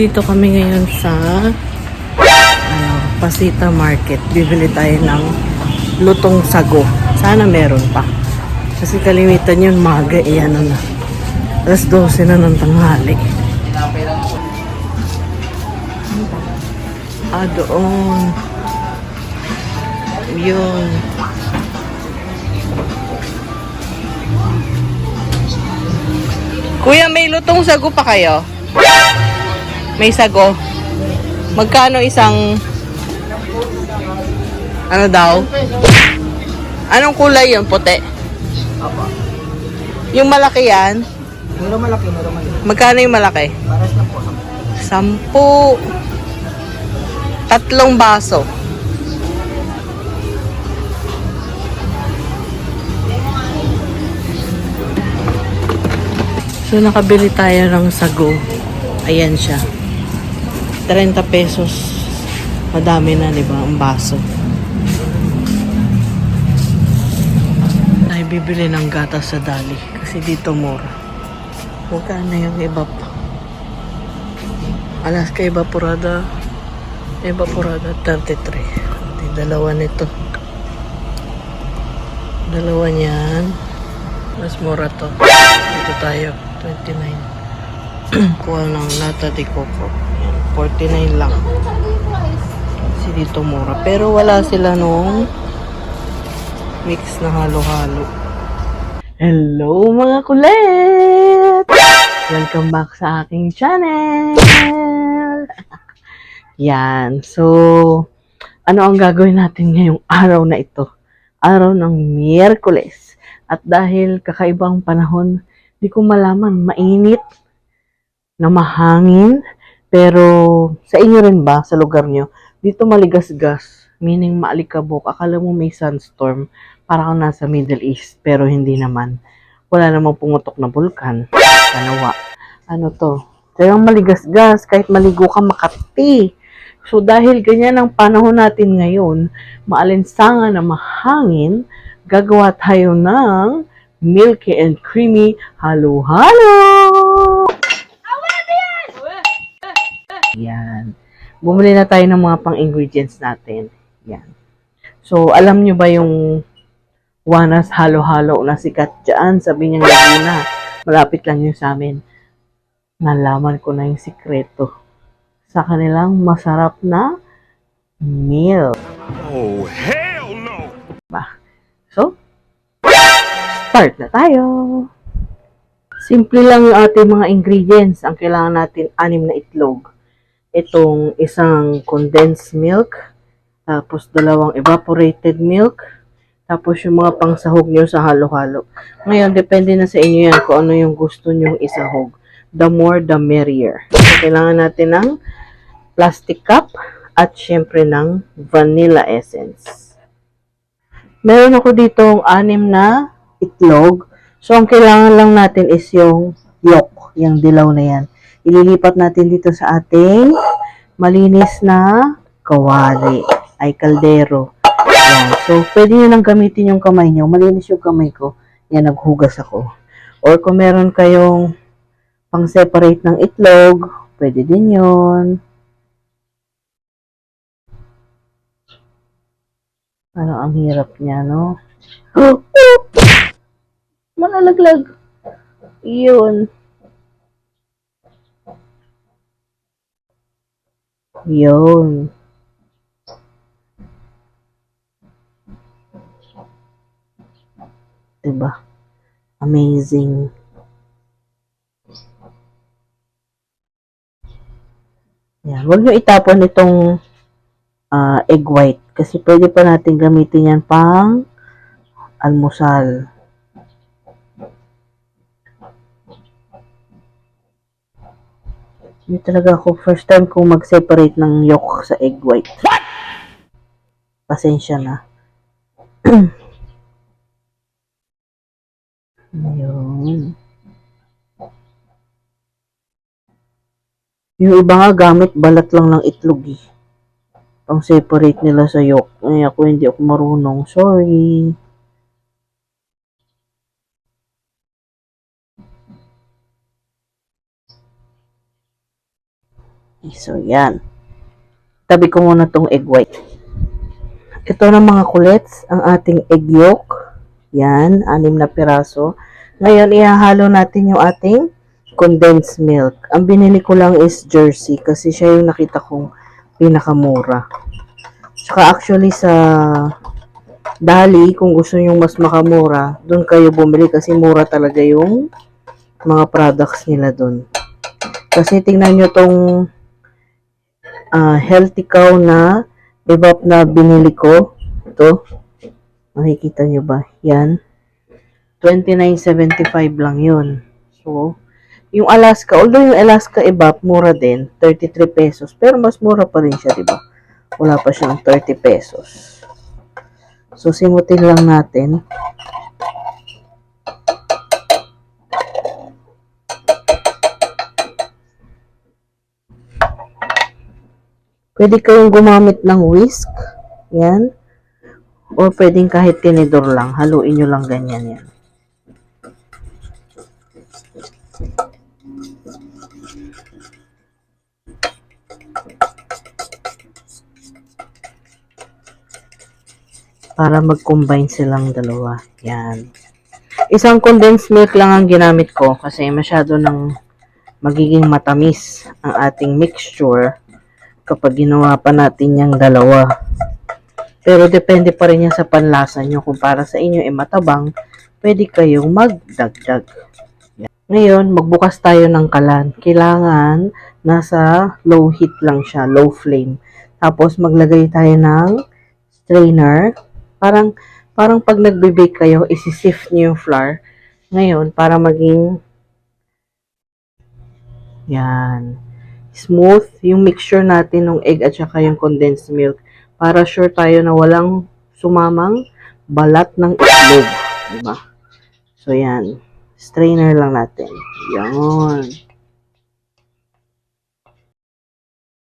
Nandito kami ngayon sa ano, Pasita Market. Bibili tayo ng lutong sago. Sana meron pa. Kasi kalimitan yun, maga, eh, ano na. Alas 12 na ng tanghali. Ah, doon. Yun. Kuya, may lutong sago pa kayo? May sago. Magkano isang... Ano daw? Anong kulay yun? Puti? Apa. Yung malaki yan? Mura malaki, mura malaki. Magkano yung malaki? Paras lang po. Sampu. Tatlong baso. So, nakabili tayo ng sago. Ayan siya. 30 pesos. Madami na, di ba? Ang baso. Tayo bibili ng gatas sa Dali. Kasi dito mura. Magkano yung iba pa? Alaska Evaporada. Evaporada 33. Di dalawa nito. Dalawa niyan. Mas mura to. Dito tayo. 29. Kuha ng nata de coco. Yan, 49 lang. Kasi dito mura. Pero wala sila nung mix na halo-halo. Hello mga kulit! Welcome back sa aking channel! Yan. So, ano ang gagawin natin ngayong araw na ito? Araw ng Miyerkules. At dahil kakaibang panahon, di ko malaman, mainit, na mahangin, pero sa inyo rin ba, sa lugar nyo, dito maligas-gas, meaning maalikabok, akala mo may sunstorm, para kang nasa Middle East, pero hindi naman. Wala namang pumutok na bulkan. Kanawa. Ano to? Kaya maligas-gas, kahit maligo ka makati. So dahil ganyan ang panahon natin ngayon, maalinsangan na mahangin, gagawa tayo ng milky and creamy halo-halo! Yan. Bumili na tayo ng mga pang-ingredients natin. Yan. So, alam nyo ba yung Wanas halo-halo na sikat dyan? Sabi niya Laguna. Malapit lang yun sa amin. Nalaman ko na yung sikreto sa kanilang masarap na meal. Oh, hell no! So, start na tayo. Simple lang yung ating mga ingredients. Ang kailangan natin, anim na itlog. Itong isang condensed milk, tapos dalawang evaporated milk, tapos yung mga pangsahog nyo sa halo-halo. Ngayon, depende na sa inyo yan kung ano yung gusto nyo isahog. The more, the merrier. So, kailangan natin ng plastic cup at syempre ng vanilla essence. Meron ako ditong anim na itlog. So, ang kailangan lang natin is yung yolk, yung dilaw na yan. Ililipat natin dito sa ating malinis na kawali, ay kaldero. Yan. So, pwede nyo lang gamitin yung kamay nyo. Malinis yung kamay ko. Yan, naghugas ako. Or kung meron kayong pang-separate ng itlog, pwede din yon. Ano ang hirap niya, no? Malalaglag. Yun. Yun. Diba? Amazing. Yan. Huwag nyo itapon itong ah, egg white kasi pwede pa natin gamitin yan pang almusal. Hindi talaga ako first time kong mag-separate ng yolk sa egg white. Pasensya na. Ayun. Yung iba nga gamit balat lang ng itlog eh. Pang separate nila sa yolk. Ay ako hindi ako marunong. Sorry. So, yan. Tabi ko muna tong egg white. Ito na mga kulets, ang ating egg yolk. Yan, anim na piraso. Ngayon, ihahalo natin yung ating condensed milk. Ang binili ko lang is Jersey kasi siya yung nakita kong pinakamura. Tsaka actually sa Dali, kung gusto nyo mas makamura, doon kayo bumili kasi mura talaga yung mga products nila doon. Kasi tingnan nyo tong ah, healthy cow na evap na binili ko. Ito. Makikita nyo ba? Yan. 29.75 lang yun. So, yung Alaska, although yung Alaska evap mura din, 33 pesos. Pero mas mura pa rin siya, di ba? Wala pa siyang 30 pesos. So, simutin lang natin. Pwede kayong gumamit ng whisk. Yan. Or pwedeng kahit tinidor lang. Haluin nyo lang ganyan yan. Para mag-combine silang dalawa. Yan. Isang condensed milk lang ang ginamit ko kasi masyado ng magiging matamis ang ating mixture kapag ginawa pa natin yung dalawa. Pero depende pa rin yan sa panlasa nyo. Kung para sa inyo ay matabang, pwede kayong magdagdag. Ngayon, magbukas tayo ng kalan. Kailangan nasa low heat lang siya, low flame. Tapos maglagay tayo ng strainer. Parang parang pag nagbe-bake kayo, isi-sift niyo yung flour. Ngayon, para maging yan smooth yung mixture natin ng egg at saka yung condensed milk para sure tayo na walang sumamang balat ng itlog. Diba? So, yan. Strainer lang natin. Yan.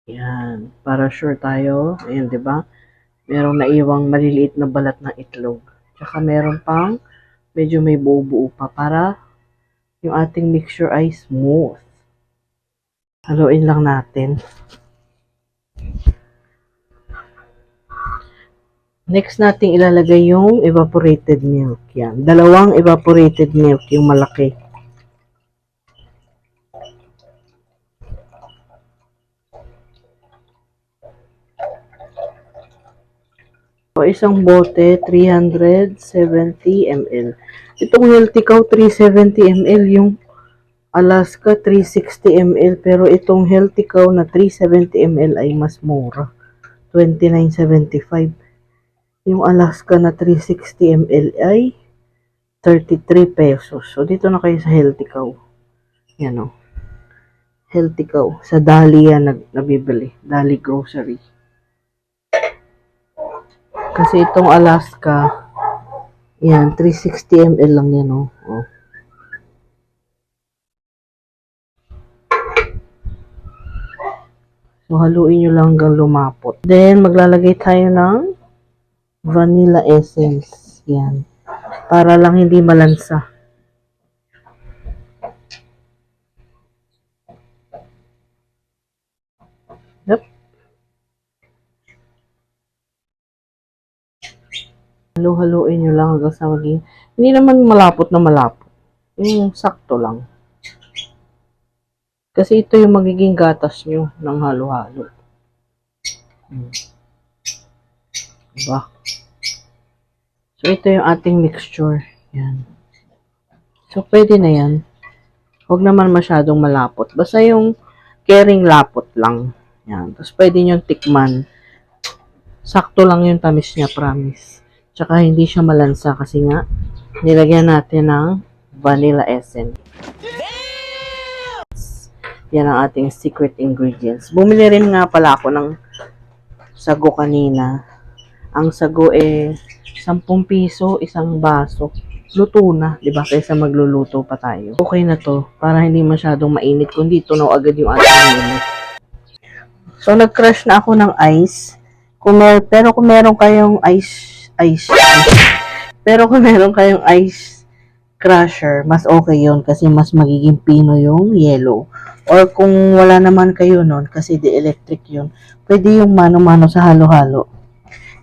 Yan. Para sure tayo. Ayan, di ba? Merong naiwang maliliit na balat ng itlog. Tsaka meron pang medyo may buo-buo pa para yung ating mixture ay smooth. Haluin lang natin. Next nating ilalagay yung evaporated milk. Yan. Dalawang evaporated milk, yung malaki. O isang bote, 370 ml. Itong healthy cow, 370 ml. Yung Alaska 360 ml pero itong healthy cow na 370 ml ay mas mura. 29.75. Yung Alaska na 360 ml ay 33 pesos. So dito na kayo sa healthy cow. Yan o. Healthy cow. Sa Dali yan nag, nabibili. Dali grocery. Kasi itong Alaska, yan, 360 ml lang yan o. Oh. So, haluin nyo lang hanggang lumapot. Then, maglalagay tayo ng vanilla essence. Yan. Para lang hindi malansa. Yep. Halu-haluin nyo lang hanggang sa maging, hindi naman malapot na malapot. Yung sakto lang. Kasi ito yung magiging gatas nyo ng halo-halo. Hmm. Diba? So, ito yung ating mixture. Yan. So, pwede na yan. Huwag naman masyadong malapot. Basta yung caring lapot lang. Yan. Tapos, pwede nyo tikman. Sakto lang yung tamis niya, promise. Tsaka, hindi siya malansa kasi nga, nilagyan natin ng vanilla essence. Yan ang ating secret ingredients. Bumili rin nga pala ako ng sago kanina. Ang sago eh 10 piso, isang baso. Luto na, 'di ba? Kaysa magluluto pa tayo. Okay na 'to para hindi masyadong mainit kundi tunaw agad yung ating init. So nag-crush na ako ng ice. Kung mer pero kung meron kayong ice ice, ice. Pero kung meron kayong ice crusher, mas okay yon kasi mas magiging pino yung yellow. Or kung wala naman kayo nun, kasi di electric yun, pwede yung mano-mano sa halo-halo.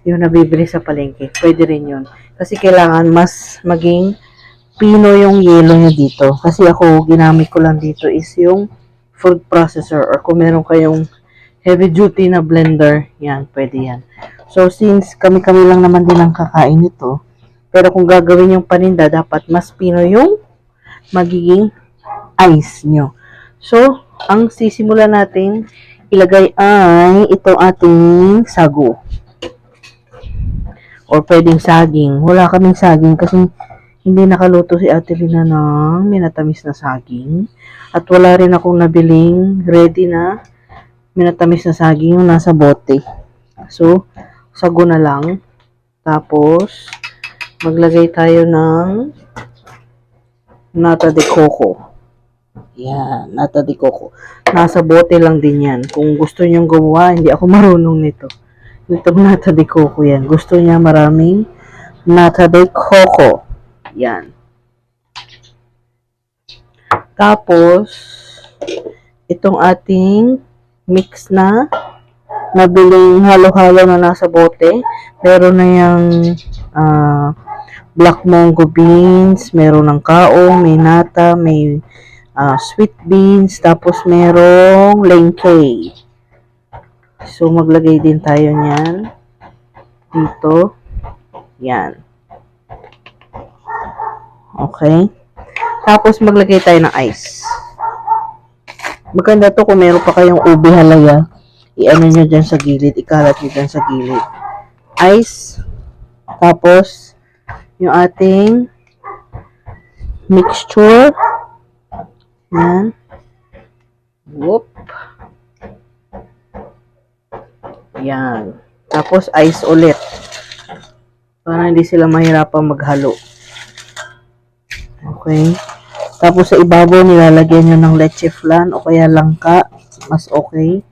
Yung nabibili sa palengke, pwede rin yun. Kasi kailangan mas maging pino yung yellow niya dito. Kasi ako, ginamit ko lang dito is yung food processor or kung meron kayong heavy duty na blender, yan, pwede yan. So, since kami-kami lang naman din ang kakain nito, pero kung gagawin yung paninda, dapat mas pino yung magiging ice nyo. So, ang sisimulan natin ilagay ay itong ating sago. Or pwedeng saging. Wala kaming saging kasi hindi nakaluto si Ate Lina ng minatamis na saging. At wala rin akong nabiling ready na minatamis na saging yung nasa bote. So, sago na lang. Tapos, maglagay tayo ng nata de coco. Yan, nata de coco. Nasa bote lang din yan. Kung gusto nyong gumawa, hindi ako marunong nito. Itong nata de coco yan. Gusto niya maraming nata de coco. Yan. Tapos, itong ating mix na nabiling halo-halo na nasa bote. Meron na yung ah, black mongo beans, meron ng kaong, may nata, may ah, sweet beans, tapos merong lengkay. So, maglagay din tayo niyan dito. Yan. Okay. Tapos, maglagay tayo ng ice. Maganda to kung meron pa kayong ube halaya. I-ano nyo dyan sa gilid. Ikalat nyo dyan sa gilid. Ice. Tapos, yung ating mixture. Yan. Whoop. Yan. Tapos, ice ulit. Para hindi sila mahirapan maghalo. Okay. Tapos, sa ibabaw, nilalagyan nyo ng leche flan o kaya langka. Mas okay.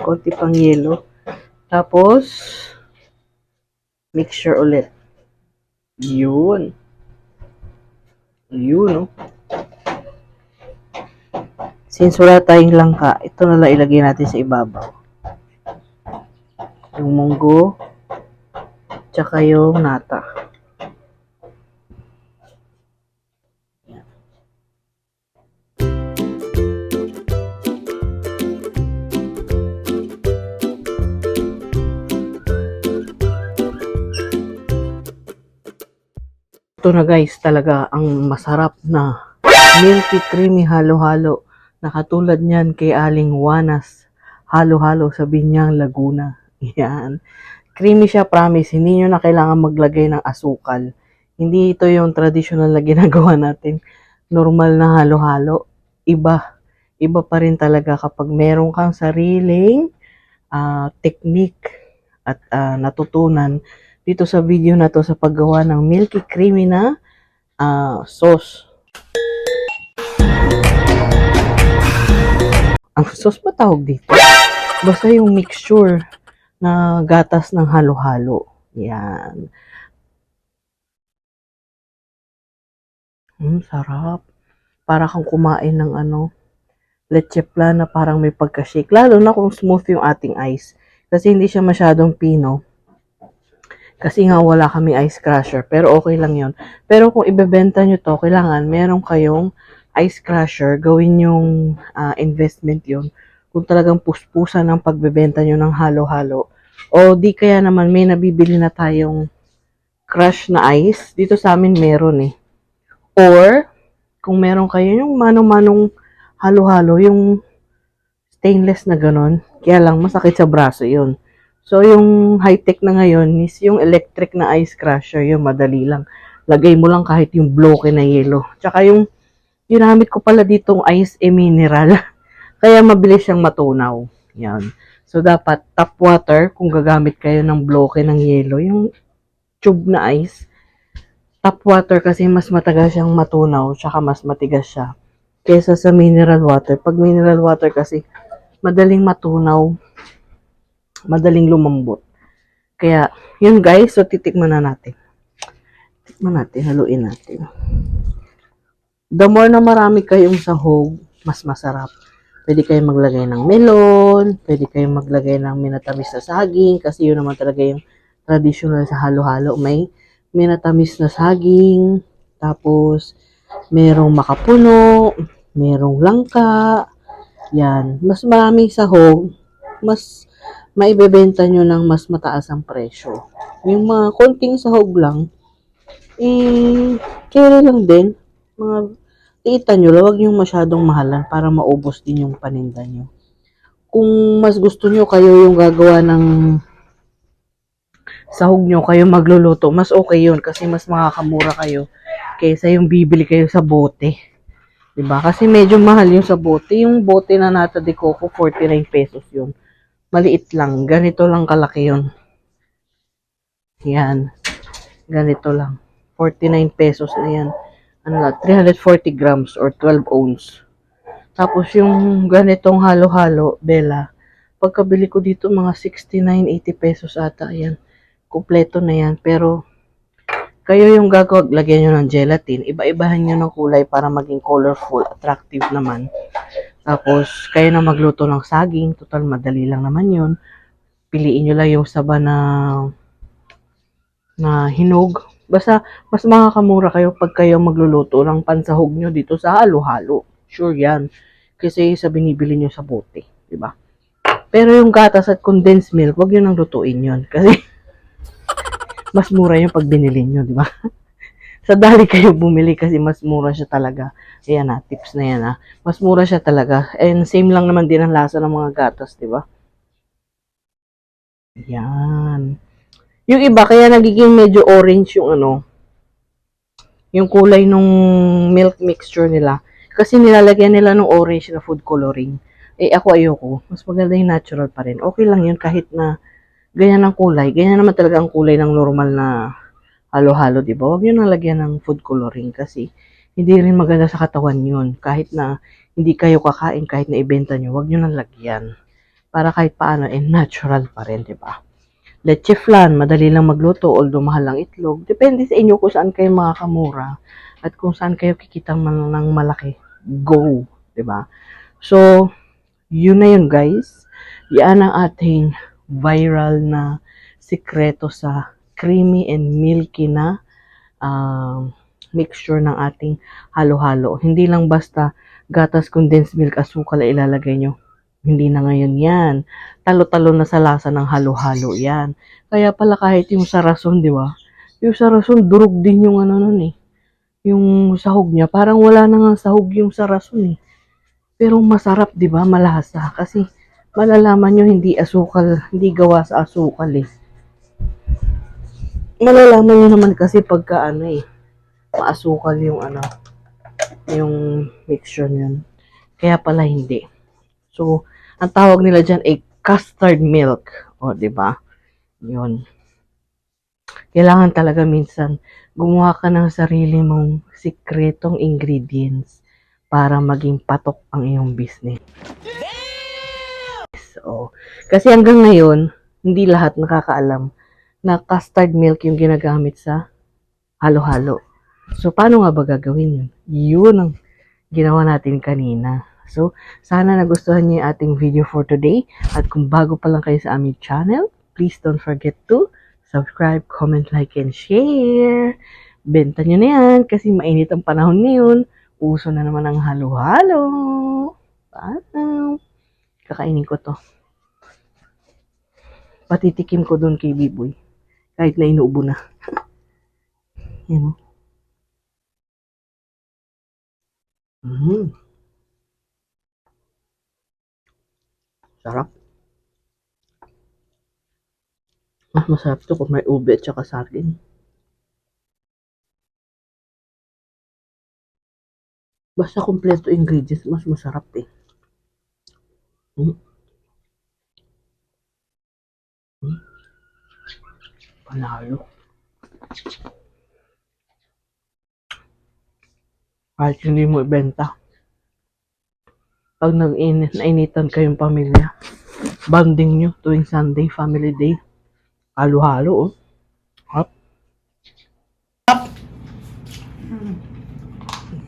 Konti pang yelo. Tapos, mixture ulit. Yun. Yun, no? Since wala tayong langka, ito na lang ilagay natin sa ibabaw. Yung munggo, tsaka yung nata. Ito na guys, talaga ang masarap na milky creamy halo-halo na katulad niyan kay Aling Wanas halo-halo sa Binyang Laguna. Yan. Creamy siya, promise. Hindi nyo na kailangan maglagay ng asukal. Hindi ito yung traditional na ginagawa natin. Normal na halo-halo. Iba. Iba pa rin talaga kapag meron kang sariling ah, technique at ah, natutunan dito sa video na to sa paggawa ng milky creamy na ah, sauce. Ang sauce ba tawag dito? Basta yung mixture na gatas ng halo-halo. Yan. Hmm, sarap. Para kang kumain ng ano, leche flan na parang may pagka-shake. Lalo na kung smooth yung ating ice. Kasi hindi siya masyadong pino. Kasi nga wala kami ice crusher. Pero okay lang yon Pero kung ibebenta nyo to, kailangan meron kayong ice crusher. Gawin yung ah, investment yon Kung talagang puspusan ng pagbebenta nyo ng halo-halo. O di kaya naman may nabibili na tayong crush na ice. Dito sa amin meron eh. Or, kung meron kayo yung manong-manong halo-halo, yung stainless na ganon, kaya lang masakit sa braso yun. So, yung high-tech na ngayon is yung electric na ice crusher, yung madali lang. Lagay mo lang kahit yung bloke na yelo. Tsaka yung ginamit ko pala ditong ice e mineral. Kaya mabilis siyang matunaw. Yan. So, dapat tap water, kung gagamit kayo ng bloke ng yelo, yung tube na ice, tap water kasi mas matagal siyang matunaw, tsaka mas matigas siya. Kesa sa mineral water. Pag mineral water kasi, madaling matunaw, madaling lumambot. Kaya, yun guys, so titikman na natin. Tikman natin, haluin natin. The more na marami kayong sahog, mas masarap. Pwede kayong maglagay ng melon, pwede kayong maglagay ng minatamis na saging, kasi yun naman talaga yung traditional sa halo-halo. May minatamis na saging, tapos merong makapuno, merong langka, yan. Mas maraming sahog, mas maibebenta nyo ng mas mataas ang presyo. Yung mga konting sahog lang, eh, carry lang din. Mga, iita nyo, lang, huwag nyo masyadong mahalan para maubos din yung paninda nyo. Kung mas gusto nyo kayo yung gagawa ng sahog nyo, kayo magluluto, mas okay yun kasi mas makakamura kayo kaysa yung bibili kayo sa bote. 'Di ba? Kasi medyo mahal yung sa bote. Yung bote na nata de coco, 49 pesos yun. Maliit lang. Ganito lang kalaki yun. Yan. Ganito lang. 49 pesos na yan. Ano na, 340 grams or 12 ounce. Tapos yung ganitong halo-halo, Bella, pagkabili ko dito mga 69, 80 pesos ata. Yan. Kompleto na yan. Pero, kayo yung gagawag, lagyan nyo ng gelatin. Iba-ibahan nyo ng kulay para maging colorful, attractive naman. Tapos, kayo na magluto ng saging. Total, madali lang naman yun. Piliin nyo lang yung saba na na hinog. Basta, mas makakamura kayo pag kayo magluluto ng pansahog nyo dito sa halo-halo. Sure yan. Kasi sa binibili nyo sa bote. ba? Pero yung gatas at condensed milk, wag nyo nang lutuin yun. Kasi, mas mura yung pag binili nyo, di ba? Sa dali kayo bumili kasi mas mura siya talaga. Ayan na, tips na yan ha. Mas mura siya talaga. And same lang naman din ang lasa ng mga gatas, di ba? Yan. Yung iba, kaya nagiging medyo orange yung ano, yung kulay nung milk mixture nila. Kasi nilalagyan nila ng orange na food coloring. Eh, ako ayoko. Mas maganda yung natural pa rin. Okay lang yun kahit na ganyan ang kulay. Ganyan naman talaga ang kulay ng normal na halo-halo, di ba? Huwag nyo nang lagyan ng food coloring kasi hindi rin maganda sa katawan yun. Kahit na hindi kayo kakain, kahit na ibenta nyo, huwag nyo nang lagyan. Para kahit paano, eh, natural pa rin, di ba? Leche flan, madali lang magluto, although mahal ang itlog. Depende sa inyo kung saan kayo makakamura at kung saan kayo kikitang man ng malaki. Go, di ba? So, yun na yun guys. Yan ang ating viral na sikreto sa creamy and milky na um, mixture ng ating halo-halo. Hindi lang basta gatas, condensed milk, asukal ay ilalagay nyo. Hindi na ngayon yan. Talo-talo na sa lasa ng halo-halo yan. Kaya pala kahit yung sarason, di ba? Yung sarason, durog din yung ano nun eh. Yung sahog niya. Parang wala na nga sahog yung sarason eh. Pero masarap, di ba? Malasa. Kasi malalaman nyo hindi asukal, hindi gawa sa asukal eh. Malalaman nyo naman kasi pagka ano eh, maasukal yung ano, yung mixture niyan. Kaya pala hindi. So, ang tawag nila dyan ay custard milk. O, di ba? Yun. Kailangan talaga minsan gumawa ka ng sarili mong sikretong ingredients para maging patok ang iyong business. So, kasi hanggang ngayon, hindi lahat nakakaalam na custard milk yung ginagamit sa halo-halo. So, paano nga ba gagawin yun? Yun ang ginawa natin kanina. So, sana nagustuhan niyo yung ating video for today. At kung bago pa lang kayo sa aming channel, please don't forget to subscribe, comment, like, and share. Benta nyo na yan kasi mainit ang panahon ngayon. Uso na naman ang halo-halo. Paano? Kakainin ko to. Patitikim ko doon kay Biboy. Kahit na inuubo na. Yan o. Mm. Sarap. Mas masarap to kung may ube at saka saging. Basta kompleto ingredients, mas masarap eh. Mm. Panalo. Kahit hindi mo ibenta. Pag nag-init, nainitan kayong pamilya, banding nyo tuwing Sunday, family day. Halo-halo, oh. Up. Up. Hmm.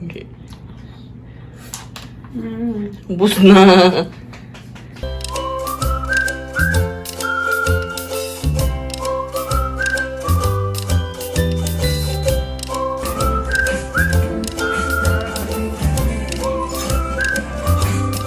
Okay. Mm. Bus na.